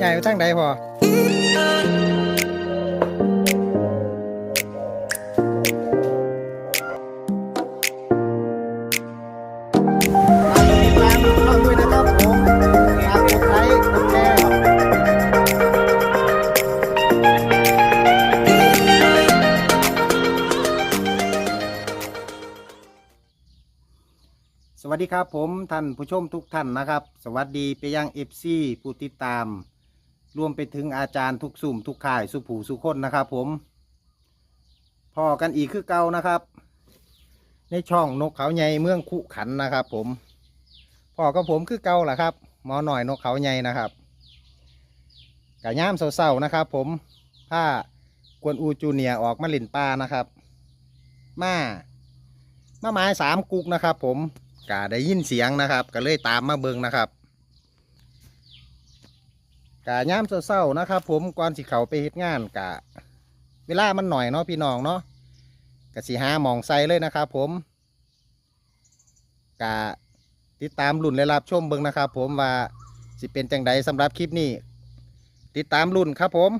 ใหญ่ไปทางใดพอสวัสดีครับผมท่านผู้ชมทุกท่านนะครับ สวัสดีไปยังเอฟซีผู้ติดตาม รวมไปถึงอาจารย์ทุกสุ่มทุกข่ายสุผูสุคนนะครับ ผมพอกันอีกคือเก่านะครับ ในช่องนกเขาใหญ่เมืองขุขันนะครับ ผมพอกับผมคือเก่าล่ะครับหมอหน่อยนกเขาใหญ่นะครับกะย่ามเศร้าๆนะครับ ผมผ้ากวนอูจูเนียออกมาเล่นปลานะครับ มามาไม้สามกุกนะครับ ผมกะได้ยินเสียงนะครับ ก็เลยตามมาเบิงนะครับ กะย่ามเศร้าๆนะครับ ผมก่อนสิเขาไปเฮ็ดงานกะ เวลามันหน่อยเนาะพี่น้องเนาะกะสีหามองใส่เลยนะครับ ผมกะติดตามรุ่นและรับชมเบิ้งนะครับ ผมว่าสิเป็นจังไดสำหรับคลิปนี้ ติดตามรุ่นครับผม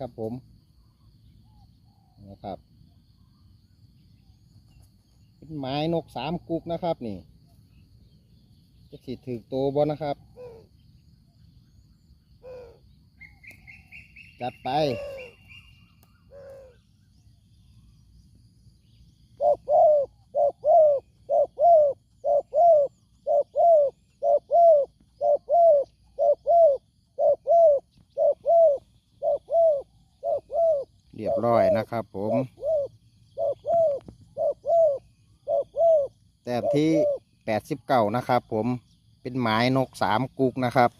ครับผมนะครับ เป็นไม้นกสามกุกนะครับนี่จะสิถือโตบอนะครับ จัดไป เรียบร้อยนะครับผม แต้มที่แปดสิบเก้านะครับผมเป็นหมายนกสามกุกนะครับ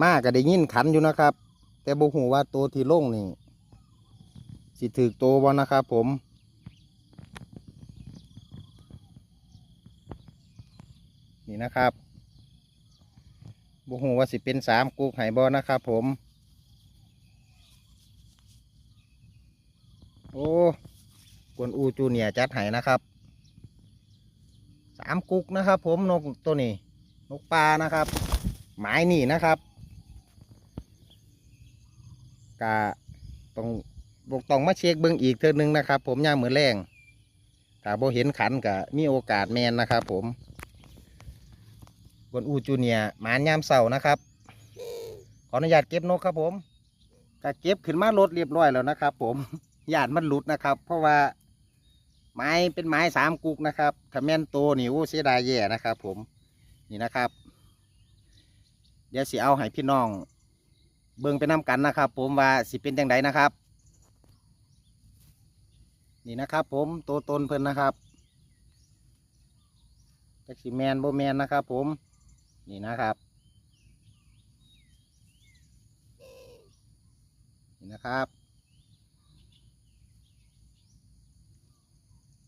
มาก็ได้ยินขันอยู่นะครับ แต่บุหูว่าตัวที่ล่งนี่ สิถือโตบ่นะครับผมนี่นะครับบุหูว่าสิเป็นสามกุกไห่บอนะครับผม โอ้กวนอู จูเนียจัดไห้นะครับสามกุกนะครับ ผมนกตัวนี้ นกปลานะครับ หมายนี่นะครับกะต้องบกต้องมาเช็คเบิ้งอีกเทื่อนึงนะครับ ผมย่างมือแรงถ้าบ่เห็นขันกะมีโอกาสแมนนะครับ ผมกวนอูจูเนียหมานยามเสาร์นะครับ ขออนุญาตเก็บนกครับผมก็เก็บขึ้นมารถเรียบร้อยแล้วนะครับ ผมญาติมันหลุดนะครับ เพราะว่า ไม้เป็นไม้สามกุกนะครับถ้าแม่นโตนี่โอ้เสียดายแย่นะครับ ผมนี่นะครับ เดี๋ยวสิเอาให้พี่น้อง เบิ่งไปน้กันนะครับ ผมว่าสิเป็นจังไดนะครับ นี่นะครับ ผมโตตนเพิ่นนะครับจักสิแมนโบแมนนะครับ ผมนี่นะครับนี่นะครับ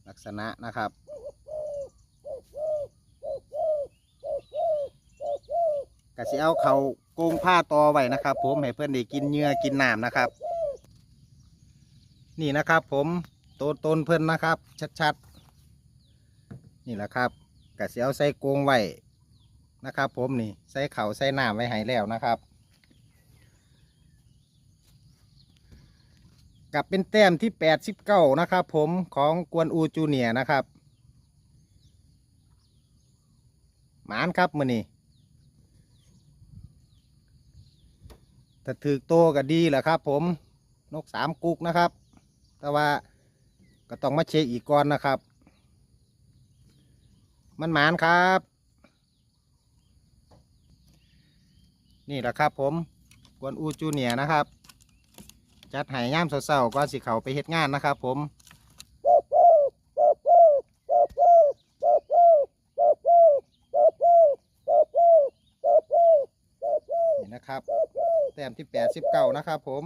ลักษณะนะครับ กะสิเอาเขาโกงผ้าตอไว้นะครับ ผมให้เพื่อนได้กินเนื้อกินน้ำนะครับ นี่นะครับ ผมโตนตนเพื่อนนะครับ ชัดๆ นี่แหละครับกะสิเอาใส่โกงไว้นะครับ ผมนี่ใส่เขาใส่น้ำไว้ให้แล้วนะครับ กับเป็นแต้มที่แปดสิบเก้านะครับ ผมของกวนอูจูเนียนะครับหมานครับมือนี่ถ้าถือโตก็ดีแหละครับ ผมนกสามกุกนะครับ แต่ว่าก็ต้องมาเช็คอีกก่อนนะครับ มันหมานครับ นี่แหละครับผม กวนอูจูเนียนะครับ จัดใหายย่ามเศร้าๆก็สิเขาไปเฮ็ดงานนะครับผมนี่นะครับ แต้มที่แปดสิบเก้านะครับผม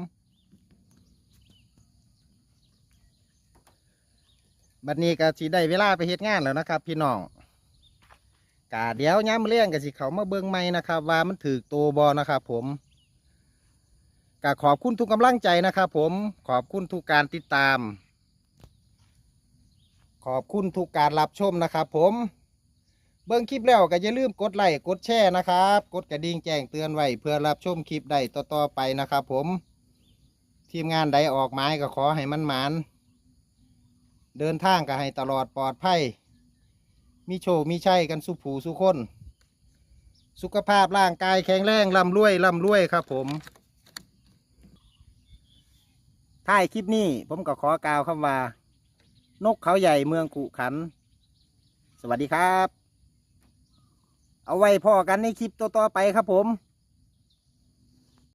บัดนี้ก็สิได้เวลาไปเฮ็ดงานแล้วนะครับ พี่น้องกาเดี๋ยวย้ำเลี้ยงกับสิเขามาเบิ่งใหม่นะครับ ว่ามันถือโตบอนะครับผม ก็ขอบคุณทุกกำลังใจนะครับผมขอบคุณทุกการติดตาม ขอบคุณทุกการรับชมนะครับผมเบิ่งคลิปแล้วก็อย่าลืมกดไลค์กดแชร์นะครับ กดกระดิ่งแจ้งเตือนไว้เพื่อรับชมคลิปได้ต่อๆไปนะครับผมทีมงานใดออกไม้ก็ขอให้มันหมานเดินทางก็ให้ตลอดปลอดภัย มีโชคมีชัยกันสุขผูสุขคน สุขภาพร่างกายแข็งแรงร่ำรวยร่ำรวยครับผม ท้ายคลิปนี้ผมก็ขอกล่าวคำว่า นกเขาใหญ่เมืองกุขัน สวัสดีครับ เอาไว้พอกันในคลิปต่อๆไปครับผม